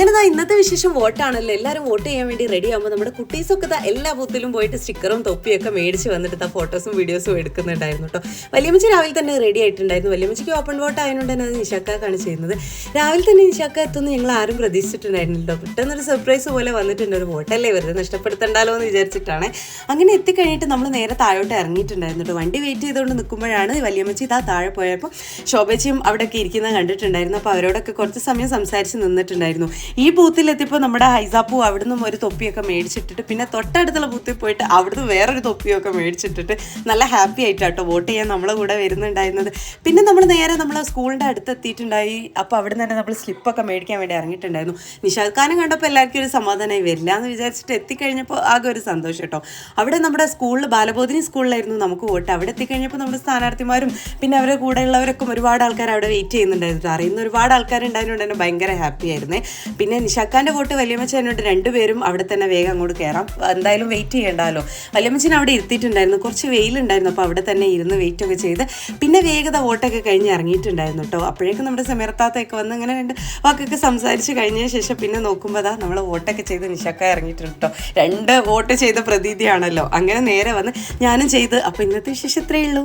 അങ്ങനെ ദാ ഇന്നത്തെ വിശേഷം വോട്ടാണല്ലോ. എല്ലാവരും വോട്ട് ചെയ്യാൻ വേണ്ടി റെഡി ആകുമ്പോൾ നമ്മുടെ കുട്ടീസൊക്കെ ദാ എല്ലാ ബൂത്തിലും പോയിട്ട് സ്റ്റിക്കറും തൊപ്പിയൊക്കെ മേടിച്ച് വന്നിട്ട് ദാ ഫോട്ടോസും വീഡിയോസും എടുക്കുന്നുണ്ടായിരുന്നു കേട്ടോ. വലിയമ്മച്ചി രാവിലെ തന്നെ റെഡി ആയിട്ടുണ്ടായിരുന്നു. വലിയമ്മച്ചിക്ക് ഓപ്പൺ വോട്ട് ആയതുകൊണ്ട് തന്നെ അത് നിശാക്കാണ് ചെയ്യുന്നത്. രാവിലെ തന്നെ നിശാക്ക എത്തുമെന്ന് ഞങ്ങൾ ആരും പ്രതീക്ഷിച്ചിട്ടുണ്ടായിരുന്നില്ല പെട്ടെന്നൊരു സർപ്രൈസ് പോലെ വന്നിട്ടുണ്ട് ഒരു വോട്ടല്ലേ വെറുതെ നഷ്ടപ്പെടുത്തണ്ടല്ലോ എന്ന് വിചാരിച്ചിട്ടാണ്. അങ്ങനെ എത്തിക്കഴിഞ്ഞിട്ട് നമ്മൾ നേരെ താഴോട്ട് ഇറങ്ങിയിട്ടുണ്ടായിരുന്നു കേട്ടോ. വണ്ടി വെയിറ്റ് ചെയ്തുകൊണ്ട് നിൽക്കുമ്പോഴാണ് വലിയമ്മച്ചി ഇതാ താഴെ പോയപ്പോൾ ശോഭച്ചിയും അവിടെയൊക്കെ ഇരിക്കുന്നത് കണ്ടിട്ടുണ്ടായിരുന്നു. അപ്പോൾ അവരോടൊക്കെ കുറച്ച് സമയം സംസാരിച്ച് നിന്നിട്ടുണ്ടായിരുന്നു. ഈ ബൂത്തിലെത്തിയപ്പോൾ നമ്മുടെ ഹൈസാപ്പു അവിടുന്ന് ഒരു തൊപ്പിയൊക്കെ മേടിച്ചിട്ടിട്ട് പിന്നെ തൊട്ടടുത്തുള്ള ബൂത്തിൽ പോയിട്ട് അവിടുന്ന് വേറൊരു തൊപ്പിയൊക്കെ മേടിച്ചിട്ടിട്ട് നല്ല ഹാപ്പി ആയിട്ടാട്ടോ വോട്ട് ചെയ്യാൻ നമ്മളെ കൂടെ വരുന്നുണ്ടായിരുന്നത്. പിന്നെ നമ്മൾ നേരെ നമ്മൾ സ്കൂളിന്റെ അടുത്ത് എത്തിയിട്ടുണ്ടായി അപ്പോൾ അവിടെ നിന്ന് തന്നെ നമ്മൾ സ്ലിപ്പൊക്കെ മേടിക്കാൻ വേണ്ടി ഇറങ്ങിയിട്ടുണ്ടായിരുന്നു. നിഷാദ് ഖാനും കണ്ടപ്പോൾ എല്ലാവർക്കും ഒരു സമാധാനമായി വരില്ല എന്ന് വിചാരിച്ചിട്ട് എത്തിക്കഴിഞ്ഞപ്പോൾ ആകെ ഒരു സന്തോഷം കേട്ടോ. അവിടെ നമ്മുടെ സ്കൂളിൽ ബാലബോധിനി സ്കൂളിലായിരുന്നു നമുക്ക് വോട്ട്. അവിടെ എത്തിക്കഴിഞ്ഞപ്പോൾ നമ്മുടെ സ്ഥാനാർത്ഥിമാരും പിന്നെ അവരുടെ കൂടെയുള്ളവരൊക്കെ ഒരുപാട് ആൾക്കാർ അവിടെ വെയിറ്റ് ചെയ്യുന്നുണ്ടായിരുന്നു. അറിയുന്ന ഒരുപാട് ആൾക്കാരുണ്ടായതുകൊണ്ട് തന്നെ ഭയങ്കര ഹാപ്പി ആയിരുന്നേ. പിന്നെ നിഷാക്കാന്റെ വോട്ട് വലിയമ്മച്ചനോട് രണ്ടുപേരും അവിടെ തന്നെ വേഗം അങ്ങോട്ട് കയറാം എന്തായാലും വെയിറ്റ് ചെയ്യണ്ടല്ലോ വലിയമ്മച്ചൻ അവിടെ ഇരുത്തിയിട്ടുണ്ടായിരുന്നു. കുറച്ച് വെയിലുണ്ടായിരുന്നു. അപ്പോൾ അവിടെ തന്നെ ഇരുന്ന് വെയിറ്റ് ഒക്കെ ചെയ്ത് പിന്നെ വേഗത വോട്ടൊക്കെ കഴിഞ്ഞ് ഇറങ്ങിയിട്ടുണ്ടായിരുന്നു കേട്ടോ. അപ്പോഴേക്കും നമ്മുടെ സമയത്താത്തൊക്കെ വന്ന് ഇങ്ങനെ രണ്ട് വാക്കൊക്കെ സംസാരിച്ച് കഴിഞ്ഞ ശേഷം പിന്നെ നോക്കുമ്പോൾ നമ്മൾ വോട്ടൊക്കെ ചെയ്ത് നിശക്ക ഇറങ്ങിയിട്ടുണ്ട് കേട്ടോ. രണ്ട് വോട്ട് ചെയ്ത പ്രതീതിയാണല്ലോ. അങ്ങനെ നേരെ വന്ന് ഞാനും ചെയ്ത്. അപ്പോൾ ഇന്നത്തെ വിശേഷം ഇത്രയേ ഉള്ളൂ.